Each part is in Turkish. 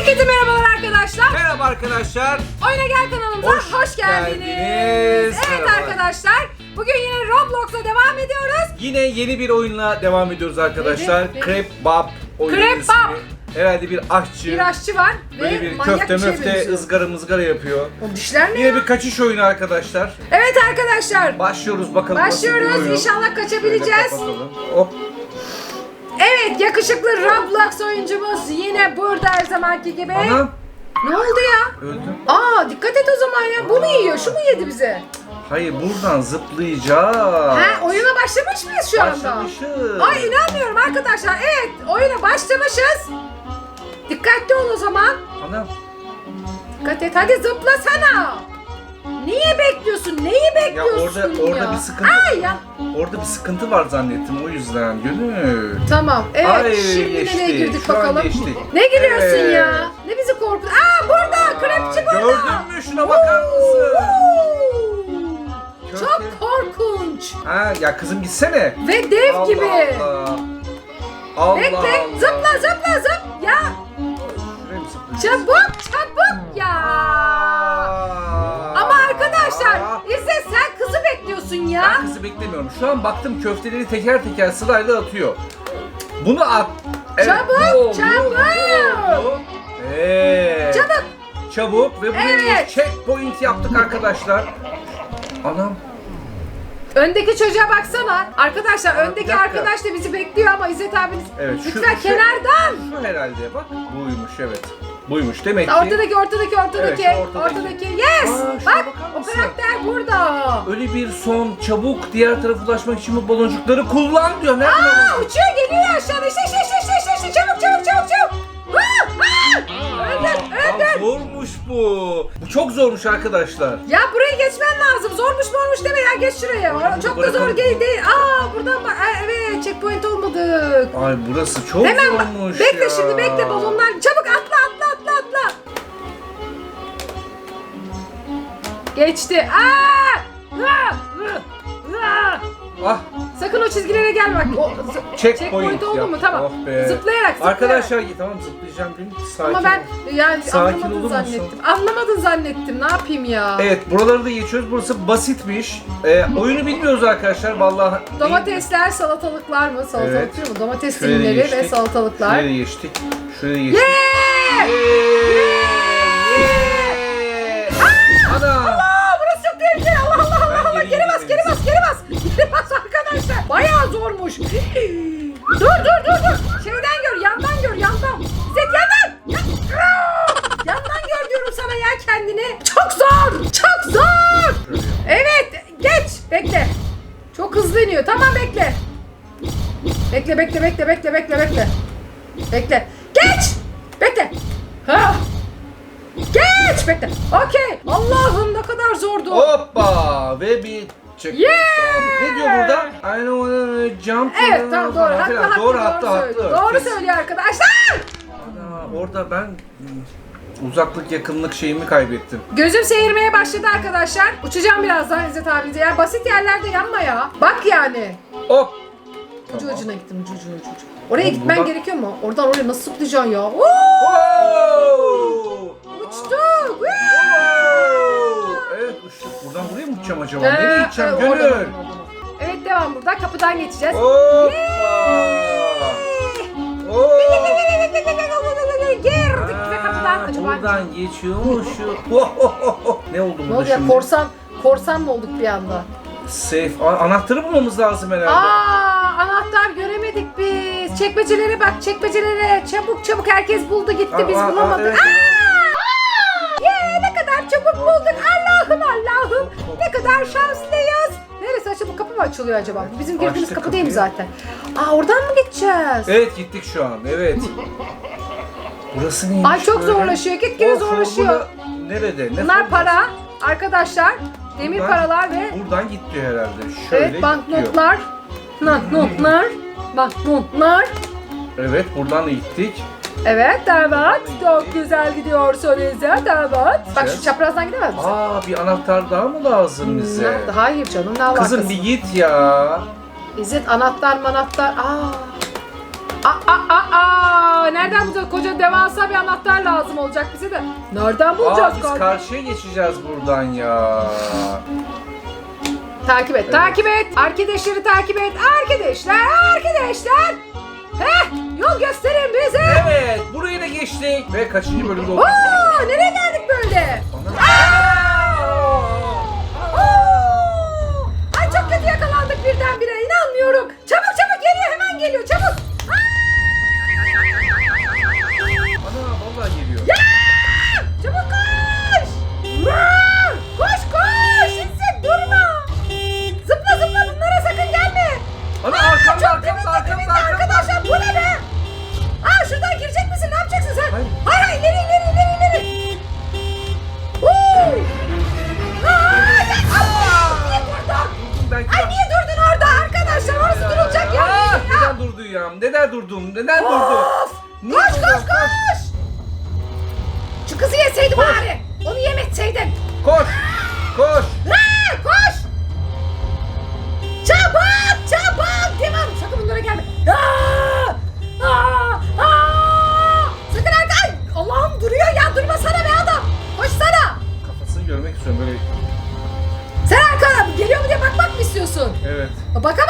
Herkese merhabalar arkadaşlar. Merhaba arkadaşlar. Oyuna Gel kanalımıza hoş, Hoş geldiniz. geldiniz. Evet Merhaba. arkadaşlar. Bugün yine Roblox'a devam ediyoruz. Yine yeni bir oyunla devam ediyoruz arkadaşlar. Evet, evet. Crab Bab oyunun Crab ismi. Bab. Herhalde bir aşçı. Bir aşçı var Böyle ve bir manyak köfte bir şey möfte benziyor. ızgara mızgara yapıyor. O dişler ne Yine ya? bir kaçış oyunu arkadaşlar. Evet arkadaşlar. Başlıyoruz bakalım Başlıyoruz. İnşallah kaçabileceğiz. Hop. Evet yakışıklı Roblox oyuncumuz yine burada her zamanki gibi. Anam. Ne oldu ya? Öldüm. Aa dikkat et o zaman ya. Bu mu yiyor? Şu mu yedi bize? Hayır buradan zıplayacağız. Ha oyuna başlamış mıyız şu anda? Başlamışız. Ay inanmıyorum arkadaşlar. Evet oyuna başlamışız. Dikkatli ol o zaman. Anam. Dikkat et hadi zıplasana. Niye bekliyorsun? Neyi Ya bekliyorsun orada orada ya? bir sıkıntı. Ay ya. Orada bir sıkıntı var zannettim o yüzden. Gönül. Tamam. Evet Ay, şimdi geçti. nereye girdik Şu an bakalım. geçtik. Ne gülüyorsun Evet. ya? Ne bizi korkut? Aa burada krepçi burada. Gördün mü? Şuna bakar mısın? Çok korkunç. Ha ya kızım gitsene. Ve dev Allah gibi. Allah. Allah Bekle. Allah. Zıpla zıpla zıp. Ya Şuraya mı zıplayacağız? çabuk çabuk ya. Aa. Bekliyorsun Ben ya. kızı beklemiyorum. Şu an baktım köfteleri teker teker sırayla atıyor. Bunu at. Çabuk, bu oldu, çabuk. bu oldu. Evet. Çabuk. Çabuk ve buraya Evet. checkpoint yaptık arkadaşlar. Anam. Öndeki çocuğa baksana. Arkadaşlar Aa, öndeki dakika. arkadaş da bizi bekliyor ama İzzet abiniz Evet, şu- lütfen şu- kenardan. Şu herhalde bak. Buymuş evet. Buymuş demek ki. Ortadaki ortadaki ortadaki Evet, ortadaki. ortadaki yes. Aa, Bak o karakter burada. Öyle bir son çabuk diğer tarafa ulaşmak için bu baloncukları kullan diyor. Nereden Aa baloncuk? uçuyor geliyor aşağıda. İşte işte işte işte işte, işte. çabuk çabuk çabuk çabuk. Aa, aa. Öldün Aa, öldün. zormuş bu. Bu çok zormuş arkadaşlar. Ya burayı geçmen lazım. Zormuş mormuş deme ya geç şuraya. Çok da zor değil değil. Aa buradan bak. Aa, evet checkpoint olmadık. Ay burası çok Hemen bak- zormuş bekle ya. şimdi bekle balonlar. Çabuk atla atla. Geçti. Aa! Aa! Aa! Ah Sakın o çizgilere gelme bak. O, zı- checkpoint, oldu mu? Tamam. Oh be. Zıplayarak zıplayarak. Arkadaşlar tamam zıplayacağım gün. Sakin Ama ben ol. yani Sakin olur anlamadın musun? zannettim. Anlamadın zannettim. Ne yapayım ya? Evet buraları da geçiyoruz. Burası basitmiş. Ee, oyunu bilmiyoruz arkadaşlar vallahi. Domatesler, salatalıklar mı? Salatalık Evet. değil mi? Domates dilimleri ve salatalıklar. Şuraya geçtik. Şuraya geçtik. Yeah! Yeah! Zormuş. dur, dur, dur, dur. Şeyden gör, yandan gör, yandan. Zet yandan. Yan- Yandan gör diyorum sana ya kendini. Çok zor, çok zor. Evet, geç. Bekle. Çok hızlı iniyor. Tamam bekle. Bekle, bekle, bekle, bekle, bekle, bekle. Bekle. Geç. Bekle. Ha. Geç bekle. Okey. Allah'ım ne kadar zordu. Hoppa! Ve bir checkpoint Yeah! Ne diyor burada? I don't wanna jump. Evet tamam doğru. Haklı haklı Doğru doğru, haklı söylüyor. haklı. Doğru Kes- söylüyor arkadaşlar. Orada ben uzaklık yakınlık şeyimi kaybettim. Gözüm seyirmeye başladı arkadaşlar. Uçacağım birazdan İzzet abinize. Ya basit yerlerde yanma ya. Bak yani. Hop! Ucu Tamam. ucuna gittim ucu ucuna ucu ucuna. Oraya Oğlum gitmen buradan- gerekiyor mu? Oradan oraya nasıl zıplayacaksın ya? Oo! Wow! Uçtuk. Wow! Evet uçtuk. Buradan buraya mı uçacağım acaba? Ee, Nereye gideceğim e, oradan, Gönül? oradan, oradan. Evet devam burada. Kapıdan geçeceğiz. Hoppa! Oo! Girdik ve kapıdan acaba. Buradan geçiyormuş. ne oldu Ne burada oldu ya? şimdi? Korsan, korsan mı olduk bir anda? Safe. A- Anahtarı bulmamız lazım herhalde. Aa, anahtar göremedik biz. Çekmecelere bak, çekmecelere. Çabuk çabuk herkes buldu gitti Aa, biz aa, aa, bulamadık. evet. Aa! Yeah, ne kadar çabuk bulduk. Kadar şanslıyız. Neresi açı bu kapı mı açılıyor acaba? Bu Bizim girdiğimiz Açtık kapı değil mi kapıyı. zaten? Aa oradan mı geçeceğiz? Evet gittik şu an. Evet. Burası neymiş Ay çok böyle? zorlaşıyor. Gitgide O zorlaşıyor. formula Nerede? Ne Bunlar formülası? para arkadaşlar. Demir Buradan- paralar ve Buradan git diyor herhalde. Şöyle evet git banknotlar. Banknotlar. Banknotlar. diyor. Evet buradan da gittik. Evet evet. Çok güzel gidiyorsun İzzet evet. Bak şu Evet. çaprazdan gidemez misin? Aa bir anahtar daha mı lazım bize? Nerede? Hayır canım ne alakası? Kızım bir git ya. İzzet anahtar manahtar. Aa. Aa, aa, aa, aa. Nereden bulacağız? Koca devasa bir anahtar lazım olacak bize de. Nereden bulacağız? Aa biz kardeşim? karşıya geçeceğiz buradan ya. Takip et, takip et. Arkadaşları takip et. Arkadaşlar, arkadaşlar. Heh, yol gösterin bize. Evet burayı da geçtik. Ve kaçıncı bölümde olduk? Oo, nereye Ya? Neden durdum? Neden durdu? Of! Niye Koş durdun? koş koş. Şu kızı yeseydin Koş. bari. Onu yemetseydin. Koş! Koş! Ha, koş. Çabuk çabuk. Tamam sakın bunlara gelme. Aa! Aa! Aa! Sakın arka. Ay, Allah'ım duruyor ya. Durmasana be adam. Koşsana. Kafasını görmek istiyorum böyle. Sen arkana geliyor mu diye bakmak mı istiyorsun? Evet. Bakamazsın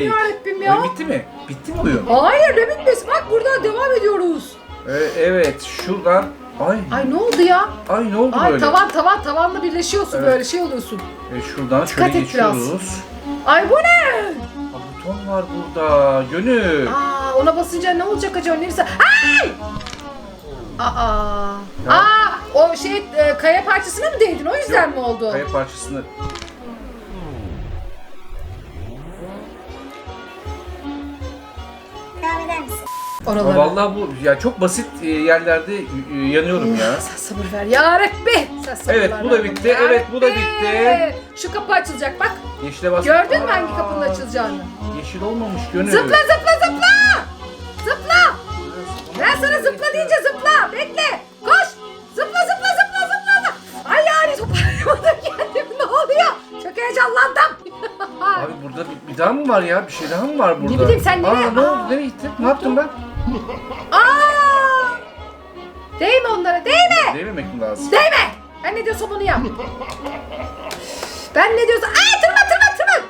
Allah'ım girdik. yarabbim ya. Oyun bitti mi? Bitti mi oyun? Hayır ne bitmesi. Bak buradan devam ediyoruz. Ee, evet şuradan. Ay. Ay ne oldu ya? Ay ne oldu Ay böyle? tavan tavan tavanla birleşiyorsun Evet. böyle şey oluyorsun. Ee, şuradan Dikkat şöyle et biraz. geçiyoruz. Ay bu ne? Aa, buton var burada. Gönül. Aa ona basınca ne olacak acaba neresi? Ay! Aa. Ya. Aa o şey e, kaya parçasına mı değdin? O yüzden mi oldu? Kaya parçasını. Oralara. vallahi bu ya çok basit e, yerlerde e, yanıyorum ya. Sen sabır ver ya Rabbi. Sen sabır Evet, bu da bitti. ya Evet, bu da bitti. Şu kapı açılacak bak. Yeşile bas. Gördün mü hangi kapının açılacağını? Yeşil olmamış Gönül. Zıpla zıpla zıpla. Zıpla. Ben sana zıpla deyince zıpla. Bekle. Koş. Zıpla zıpla zıpla zıpla. Ay yani toparlayamadım kendimi. Ne oluyor? Çok heyecanlandım. Abi burada bir, bir daha mı var ya? Bir şey daha mı var burada? bileyim, sen nereye- Aa, ne oldu? Nereye gittin? Ne yaptım ben? Aa! Değme onlara değme. Değmemek mi lazım? Değme. Ben ne diyorsam onu yap. ben ne diyorsam... Ay tırma tırma tırma.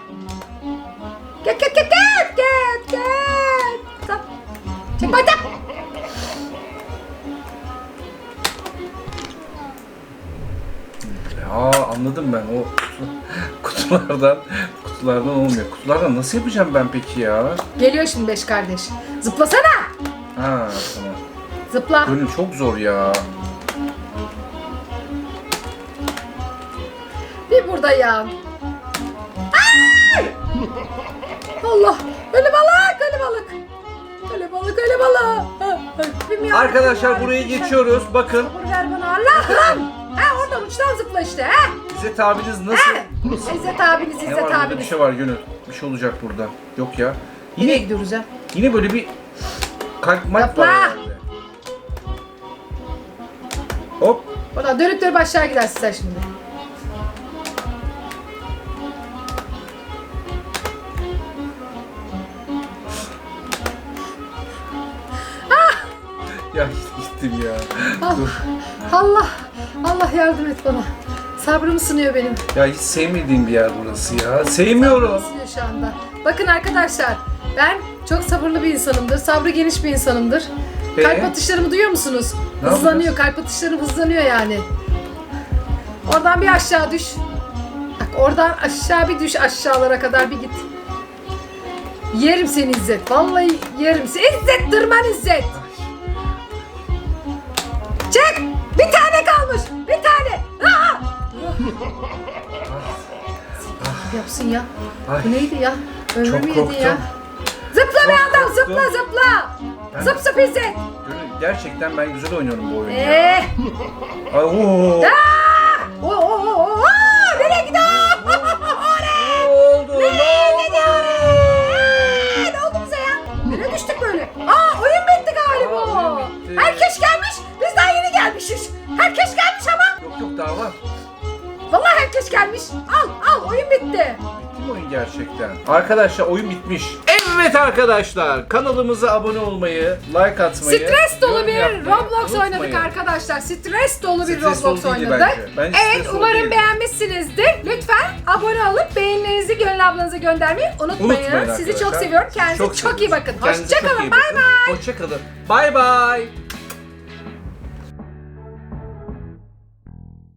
Gel gel gel gel gel gel. Tamam. Çek bacak. Aa anladım ben o kutulardan kutulardan olmuyor. Kutulardan nasıl yapacağım ben peki ya? Geliyor şimdi beş kardeş. Zıplasana. Ha tamam. Zıpla. Gönül çok zor ya. Bir burada ya. Ay! Allah. Ölü balık, ölü balık. Ölü balık, ölü balık. Arkadaşlar burayı geçiyoruz. Bakın Sabır ver bana Allah'ım. Ha oradan uçtan zıpla işte ha. İzzet abiniz nasıl? Ha. İzzet abiniz, Ne İzzet var burada? Bir abiniz. şey var Gönül. Bir şey olacak burada. Yok ya. Nereye Yine gidiyoruz ya? yine böyle bir kalp malp Yapma. var herhalde. Hop. Oradan dönüp dönüp aşağı gidersin sen şimdi. Ya gittim ya. Ah, Dur. Allah, Allah yardım et bana. Sabrımı sınıyor benim. Ya hiç sevmediğim bir yer burası ya. Sevmiyorum. Sınıyor şu anda. Bakın arkadaşlar, ben çok sabırlı bir insanımdır. Sabrı geniş bir insanımdır. Ee? Kalp atışlarımı duyuyor musunuz? Ne hızlanıyor, kalp atışlarım hızlanıyor yani. Oradan bir aşağı düş. Bak oradan aşağı bir düş aşağılara kadar bir git. Yerim seni İzzet. Vallahi yerim seni. İzzet tırman İzzet. Çek. Bir tane kalmış. Bir tane. Aa! Yapsın ya. Ay. Bu neydi ya? Ömrümü korktum. ya be adam zıpla zıpla. Zıp zıp izle. Gerçekten ben güzel oynuyorum bu oyunu ya. Eee. Eh. Ay, oo. Aa! Oo, oo, oo. Nereye gidiyor? Ne oldu? Nereye gidiyor? Aa, Ne oldu bize ya? Nereye düştük böyle? Aa oyun bitti Aa, galiba. oyun bitti. Herkes gelmiş. Biz daha yeni gelmişiz. Herkes gelmiş ama. Yok yok daha var. Vallahi herkes gelmiş. Al al oyun bitti. Bitti mi oyun gerçekten? Arkadaşlar oyun bitmiş. Eh, Evet arkadaşlar kanalımıza abone olmayı, like atmayı, Stres dolu yorum bir yapmayı Roblox unutmayın. oynadık arkadaşlar. Stres dolu bir Stres dolu Roblox değildi oynadık. bence. Bence evet stres dolu umarım değildi. beğenmişsinizdir. Lütfen abone olup beğenilerinizi Gönül ablanıza göndermeyi unutmayın. Unutmayın Sizi çok arkadaşlar. seviyorum. Kendinize çok, iyi seviyoruz. bakın. Kendinize çok Hoşçakalın. iyi Bay bakın. bay. Hoşçakalın. Bay bay.